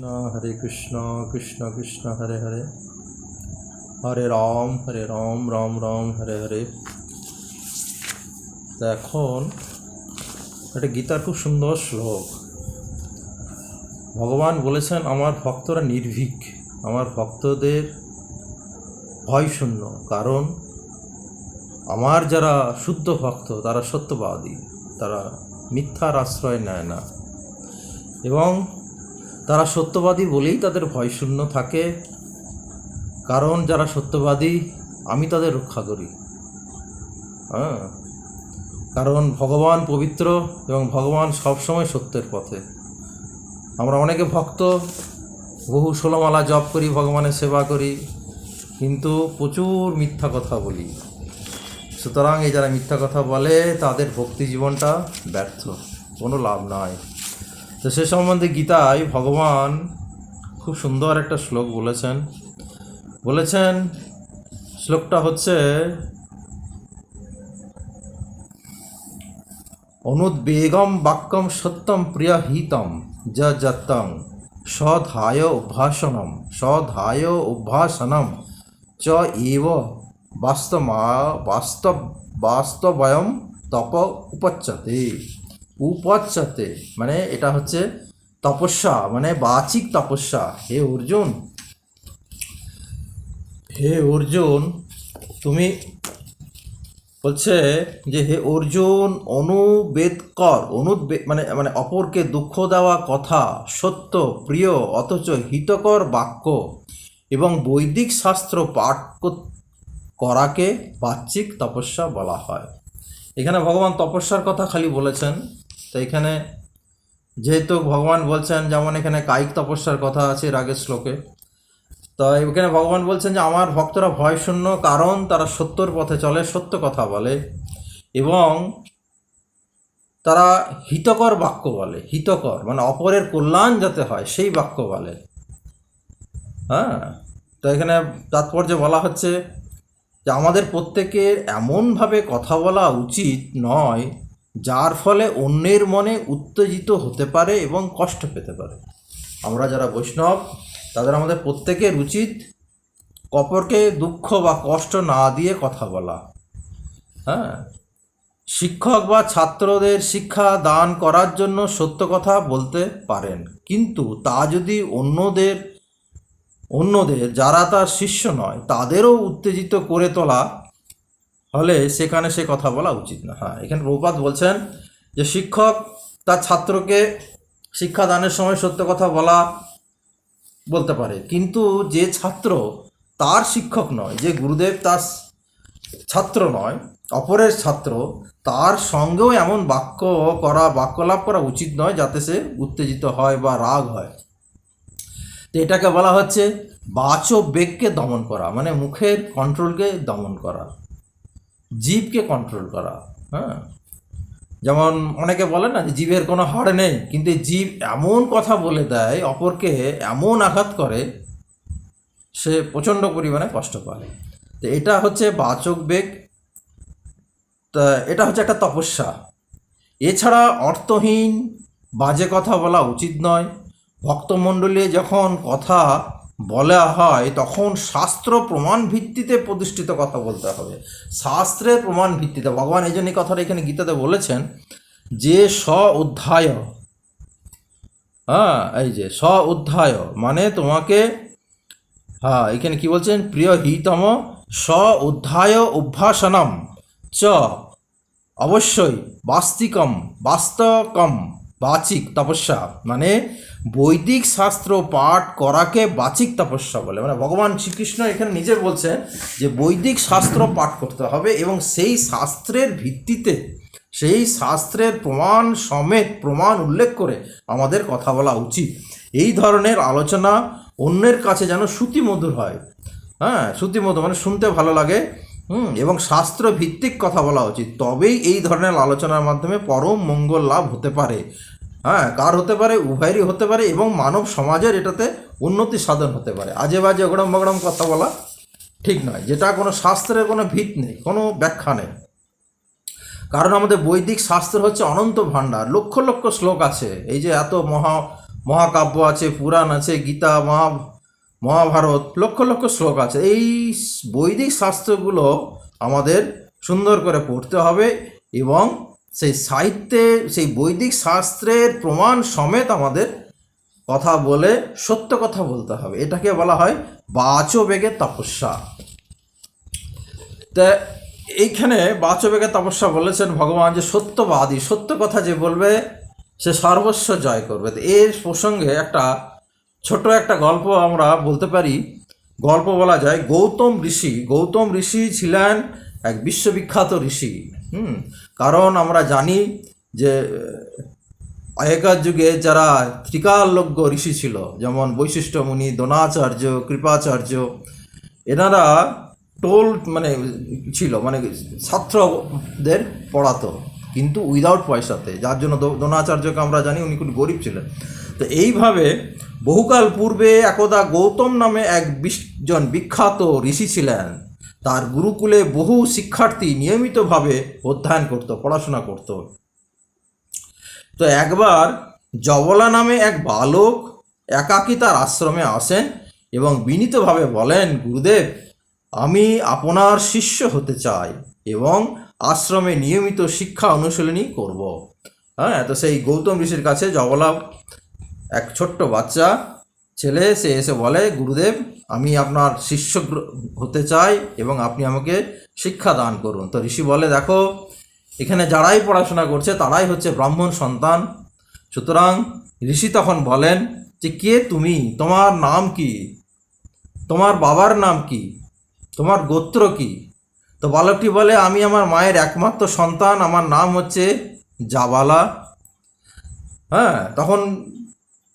কৃষ্ণ, হরে কৃষ্ণ কৃষ্ণ কৃষ্ণ, হরে হরে। হরে রাম হরে রাম রাম রাম, হরে হরে। তো এখন একটা গীতার খুব সুন্দর শ্লোক। ভগবান বলেছেন, আমার ভক্তরা নির্ভীক। আমার ভক্তদের ভয় শূন্য। কারণ আমার যারা শুদ্ধ ভক্ত, তারা সত্যবাদী। তারা মিথ্যার আশ্রয় নেয় না। এবং তারা সত্যবাদী বলেই তাদের ভয় শূন্য থাকে। কারণ যারা সত্যবাদী, আমি তাদের রক্ষা করি। হ্যাঁ? কারণ ভগবান পবিত্র এবং ভগবান সবসময় সত্যের পথে। আমরা অনেকে ভক্ত, বহু ষোলোমালা জপ করি, ভগবানের সেবা করি, কিন্তু প্রচুর মিথ্যা কথা বলি। সুতরাং এই যারা মিথ্যা কথা বলে, তাদের ভক্তি জীবনটা ব্যর্থ, কোনো লাভ নাই। তো সে সম্বন্ধে গীতায় ভগবান খুব সুন্দর একটা শ্লোক বলেছেন। বলেছেন, শ্লোকটা হচ্ছে, অনুদ্বেগম বাক্যম সত্যম প্রিয়হিতম য যত্তং সধায় অভ্যাসনম সধায় অভ্যাসনম চ এব বাস্তমা, বাস্তব, বাস্তবয়ম তপ উপচ্যতে উপচ্যতে মানে এটা হচ্ছে তপস্যা মানে বাচিক তপস্যা। হে অর্জুন হে অর্জুন, তুমি বলছে যে হে অর্জুন অনুবেদ কর অনুদ্বেগ মানে মানে অপরকে দুঃখ দেওয়া কথা সত্য, প্রিয়, অথচ হিতকর বাক্য এবং বৈদিক শাস্ত্র পাঠ করাকে বাহ্যিক তপস্যা বলা হয়। এখানে ভগবান তপস্যার কথা খালি বলেছেন। তো এখানে যেহেতু ভগবান বলছেন যেমন এখানে কায়িক তপস্যার কথা আছে এর আগের শ্লোকে, তো এখানে ভগবান বলছেন যে আমার ভক্তরা ভয় শূন্য কারণ তারা সত্যর পথে চলে, সত্য কথা বলে এবং তারা হিতকর বাক্য বলে, হিতকর মানে অপরের কল্যাণ যাতে হয় সেই বাক্য বলে। হ্যাঁ তো এখানে তাৎপর্য বলা হচ্ছে যে আমাদের প্রত্যেকের এমনভাবে কথা বলা উচিত নয় যার ফলে অন্যের মনে উত্তেজিত হতে পারে এবং কষ্ট পেতে পারে। আমরা যারা বৈষ্ণব, তাদের আমাদের প্রত্যেকের উচিত অপরকে দুঃখ বা কষ্ট না দিয়ে কথা বলা। হ্যাঁ? শিক্ষক বা ছাত্রদের শিক্ষা দান করার জন্য সত্য কথা বলতে পারেন। কিন্তু তা যদি অন্যদের অন্যদের, যারা তার শিষ্য নয়, তাদেরও উত্তেজিত করে তোলা হলে সেখানে সে কথা বলা উচিত না। হ্যাঁ এখানে প্রপাত বলছেন যে শিক্ষক তার ছাত্রকে শিক্ষাদানের সময় সত্য কথা বলা বলতে পারে। কিন্তু যে ছাত্র তার শিক্ষক নয়, যে গুরুদেব তার ছাত্র নয়, অপরের ছাত্র তার সঙ্গেও এমন বাক্য করা, বাক্যলাপ করা উচিত নয় যাতে সে উত্তেজিত হয় বা রাগ হয়। তো এটাকে বলা হচ্ছে বাচক বেগকে দমন করা মানে মুখের কন্ট্রোলকে দমন করা। জীবকে কন্ট্রোল করা হ্যাঁ? যেমন অনেকে বলে না যে জীবের কোনো হাড় নেই, কিন্তু জীব এমন কথা বলে দেয়, অপরকে এমন আঘাত করে, সে প্রচণ্ড পরিমাণে কষ্ট পায়। তো এটা হচ্ছে বাচক বেগ, তা এটা হচ্ছে একটা তপস্যা। এছাড়া অর্থহীন, বাজে কথা বলা উচিত নয়। ভক্তমণ্ডলী যখন কথা বলা হয়, তখন শাস্ত্র প্রমাণ ভিত্তিতে প্রতিষ্ঠিত কথা বলতে হবে। শাস্ত্রের প্রমাণ ভিত্তিতে, ভগবান এই জন্য কথাটা এখানে গীতাতে বলেছেন যে স্ব অধ্যায় হ্যাঁ এই যে স্ব অধ্যায় মানে তোমাকে হ্যাঁ এখানে কি বলছেন? প্রিয় হিতম স্ব অধ্যায় অভ্যাসনম চ অবশ্যই বাস্তিকম, বাস্তকম, বাচিক, তপস্যা মানে বৈদিক শাস্ত্র পাঠ করাকে বাচিক তপস্যা বলে। মানে ভগবান শ্রীকৃষ্ণ এখানে নিজে বলছেন যে বৈদিক শাস্ত্র পাঠ করতে হবে এবং সেই শাস্ত্রের ভিত্তিতে, সেই শাস্ত্রের প্রমাণ সমেত প্রমাণ উল্লেখ করে আমাদের কথা বলা উচিত। এই ধরনের আলোচনা অন্যের কাছে যেন শ্রুতিমধুর হয়। হ্যাঁ শ্রুতিমধুর মানে শুনতে ভালো লাগে। হুম, এবং শাস্ত্র ভিত্তিক কথা বলা উচিত। তবেই এই ধরনের আলোচনার মাধ্যমে পরম মঙ্গল লাভ হতে পারে। হ্যাঁ কার হতে পারে, উভয়েরই হতে পারে এবং মানব সমাজের এটাতে উন্নতি সাধন হতে পারে। আজে বাজে ওগড়ম বগড়ম কথা বলা ঠিক নয়। যেটা কোনো শাস্ত্রের কোনো ভিত নেই, কোনো ব্যাখ্যা নেই। কারণ আমাদের বৈদিক শাস্ত্র হচ্ছে অনন্ত ভাণ্ডার। লক্ষ লক্ষ শ্লোক আছে। এই যে এত মহা, মহাকাব্য আছে, পুরাণ আছে, গীতা, মহা, মহাভারত, লক্ষ লক্ষ শ্লোক আছে। এই বৈদিক শাস্ত্রগুলো আমাদের সুন্দর করে পড়তে হবে এবং সেই সাহিত্যে, সেই বৈদিক শাস্ত্রের প্রমাণ সমেত আমাদের কথা বলে সত্য কথা বলতে হবে। এটাকে বলা হয় বাচবেগের তপস্যা। তা এইখানে বাচবেগের তপস্যা বলেছেন ভগবান যে সত্যবাদী, সত্য কথা যে বলবে, সে সর্বস্ব জয় করবে। এর প্রসঙ্গে একটা ছোট একটা গল্প আমরা বলতে পারি। গল্প বলা যায়, গৌতম ঋষি গৌতম ঋষি ছিলেন এক বিশ্ববিখ্যাত ঋষি, হুম? কারণ আমরা জানি যে, আগেকার যুগে যারা ত্রিকালজ্ঞ ঋষি ছিল, যেমন বৈশিষ্ট্য মুনি দ্রোণাচার্য, কৃপাচার্য, এনারা টোল মানে ছিল মানে ছাত্রদের পড়াতো, কিন্তু উইদাউট পয়সাতে। যার জন্য দ্রোণাচার্যকে আমরা জানি উনি খুব গরিব ছিলেন। তো এইভাবে বহুকাল পূর্বে একদা গৌতম নামে এক জন বিখ্যাত ঋষি ছিলেন। তার গুরুকুলে বহু শিক্ষার্থী নিয়মিতভাবে অধ্যয়ন করতো, পড়াশোনা করতো। তো একবার জবলা নামে এক বালক একাকী তার আশ্রমে আসেন এবং বিনীতভাবে বলেন, গুরুদেব, আমি আপনার শিষ্য হতে চাই এবং আশ্রমে নিয়মিত শিক্ষা অনুশীলনী করব। হ্যাঁ তো সেই গৌতম ঋষির কাছে জবলা এক ছোট্ট বাচ্চা ছেলে, সে এসে বলে, গুরুদেব, আমি আপনার শিষ্য হতে চাই এবং আপনি আমাকে শিক্ষা দান করুন। তো ঋষি বলে, দেখো, এখানে যারাই পড়াশোনা করছে, তারাই হচ্ছে ব্রাহ্মণ সন্তান। সুতরাং ঋষি তখন বলেন, যে কে তুমি? তোমার নাম কি? তোমার বাবার নাম কি? তোমার গোত্র কি? তো বালকটি বলে, আমি আমার মায়ের একমাত্র সন্তান, আমার নাম হচ্ছে জাবালা। হ্যাঁ তখন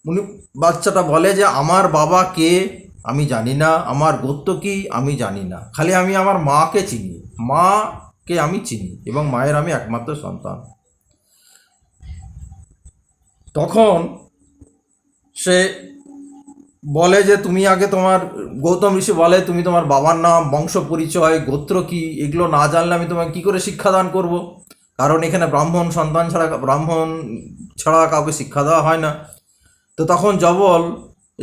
উনি বাচ্চাটা বলে যে, আমার বাবা কে? আমি জানি না। আমার গোত্র কি? আমি জানি না। খালি আমি আমার মাকে চিনি। মাকে আমি চিনি এবং মায়ের আমি একমাত্র সন্তান। তখন সে বলে যে, তুমি আগে তোমার গৌতম ঋষি বলে, তুমি তোমার বাবার নাম, বংশ পরিচয়, গোত্র কি? এগুলো না জানলে আমি তোমাকে কি করে শিক্ষাদান করব? কারণ এখানে ব্রাহ্মণ সন্তান ছাড়া, ব্রাহ্মণ ছাড়া কাউকে শিক্ষা দেওয়া হয় না। তো তখন জবল,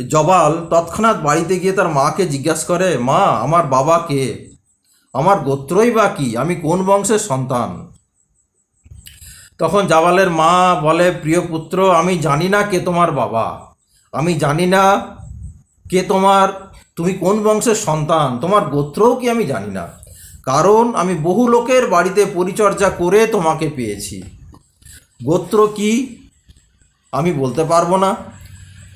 জবাল তৎক্ষণাৎ বাড়িতে গিয়ে তার মাকে জিজ্ঞাসা করে, মা, আমার বাবা কে? আমার গোত্রই বা কি? আমি কোন বংশের সন্তান? তখন জাবালের মা বলে, প্রিয় পুত্র, আমি জানি না কে তোমার বাবা। আমি জানি না কে তোমার, তুমি কোন বংশের সন্তান? তোমার গোত্রও কি আমি জানি না। কারণ আমি বহু লোকের বাড়িতে পরিচর্যা করে তোমাকে পেয়েছি। গোত্র কি? আমি বলতে পারব না।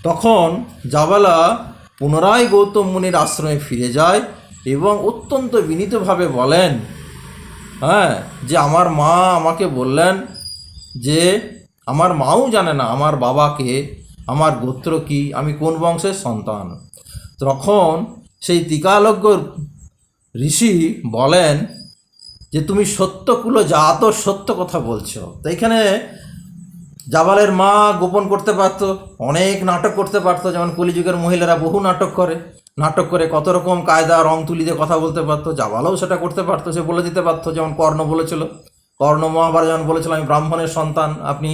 তখন জাবালা পুনরায় গৌতম মুনির আশ্রমে ফিরে যায় এবং অত্যন্ত বিনীতভাবে বলেন হ্যাঁ যে আমার মা আমাকে বললেন যে, আমার মাও জানে না আমার বাবাকে, আমার গোত্র কি, আমি কোন বংশের সন্তান? তখন সেই টিকালজ্ঞ ঋষি বলেন, যে তুমি সত্যকুলো জাত সত্য কথা বলছো। তো এখানে জাবালের মা গোপন করতে পারতো, অনেক নাটক করতে পারতো, যেমন কলিযুগের মহিলারা বহু নাটক করে। নাটক করে কত রকম কায়দা, রং তুলি দিয়ে কথা বলতে পারতো, জাবালও সেটা করতে পারতো, সে বলে দিতে পারতো, যেমন কর্ণ বলেছিল। কর্ণ মহাভারত যেমন বলেছিল, আমি ব্রাহ্মণের সন্তান, আপনি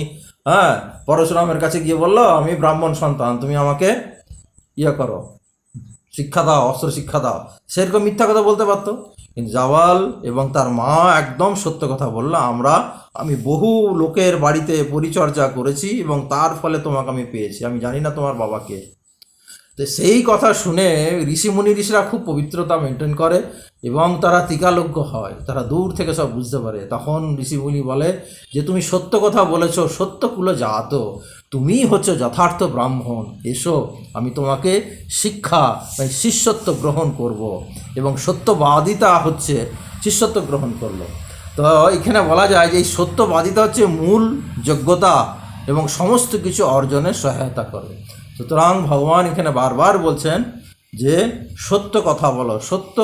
হ্যাঁ পরশুরামের কাছে গিয়ে বলল, আমি ব্রাহ্মণ সন্তান, তুমি আমাকে ইয়ে করো, শিক্ষা দাও, অস্ত্র শিক্ষা দাও। সেরকম মিথ্যা কথা বলতে পারতো। কিন্তু জাওয়াল এবং তার মা একদম সত্য কথা বলল, আমরা, আমি বহু লোকের বাড়িতে পরিচর্যা করেছি এবং তার ফলে তোমাকে আমি পেয়েছি। আমি জানি না তোমার বাবাকে তো সেই কথা শুনে ঋষিমুনি ঋষিরা খুব পবিত্রতা মেনটেন করে এবং তারা টিকালজ্ঞ হয়। তারা দূর থেকে সব বুঝতে পারে। তখন ঋষিমুনি বলে, যে তুমি সত্য কথা বলেছ, সত্য কুলো জাত তুমিই হচ্ছে যথার্থ ব্রাহ্মণ। এসো, আমি তোমাকে শিক্ষা মানে শিষ্যত্ব গ্রহণ করব এবং সত্যবাদিতা হচ্ছে শিষ্যত্ব গ্রহণ করল। তো এখানে বলা যায় যে এই সত্যবাদিতা হচ্ছে মূল যোগ্যতা এবং সমস্ত কিছু অর্জনের সহায়তা করে। সুতরাং ভগবান এখানে বারবার বলছেন যে, সত্য কথা বলো, সত্য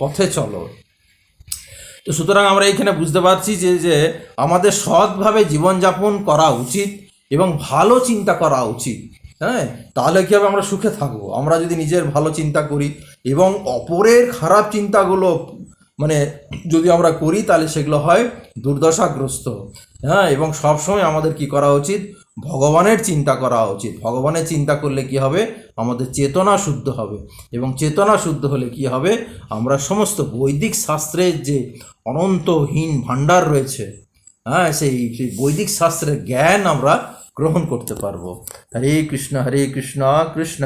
পথে চলো। তো সুতরাং আমরা এখানে বুঝতে পারছি যে যে আমাদের সৎভাবে জীবনযাপন করা উচিত। এবং ভালো চিন্তা করা উচিত। হ্যাঁ? তাহলে কী হবে? আমরা সুখে থাকব। আমরা যদি নিজের ভালো চিন্তা করি এবং অপরের খারাপ চিন্তাগুলো মানে যদি আমরা করি, তাহলে সেগুলো হয় দুর্দশাগ্রস্ত। হ্যাঁ? এবং সবসময় আমাদের কি করা উচিত? ভগবানের চিন্তা করা উচিত। ভগবানের চিন্তা করলে কি হবে? আমাদের চেতনা শুদ্ধ হবে। এবং চেতনা শুদ্ধ হলে কি হবে? আমরা সমস্ত বৈদিক শাস্ত্রের যে অনন্তহীন ভাণ্ডার রয়েছে হ্যাঁ সেই সেই বৈদিক শাস্ত্রের জ্ঞান আমরা গ্রহণ করতে পারব। হরে কৃষ্ণ হরে কৃষ্ণ কৃষ্ণ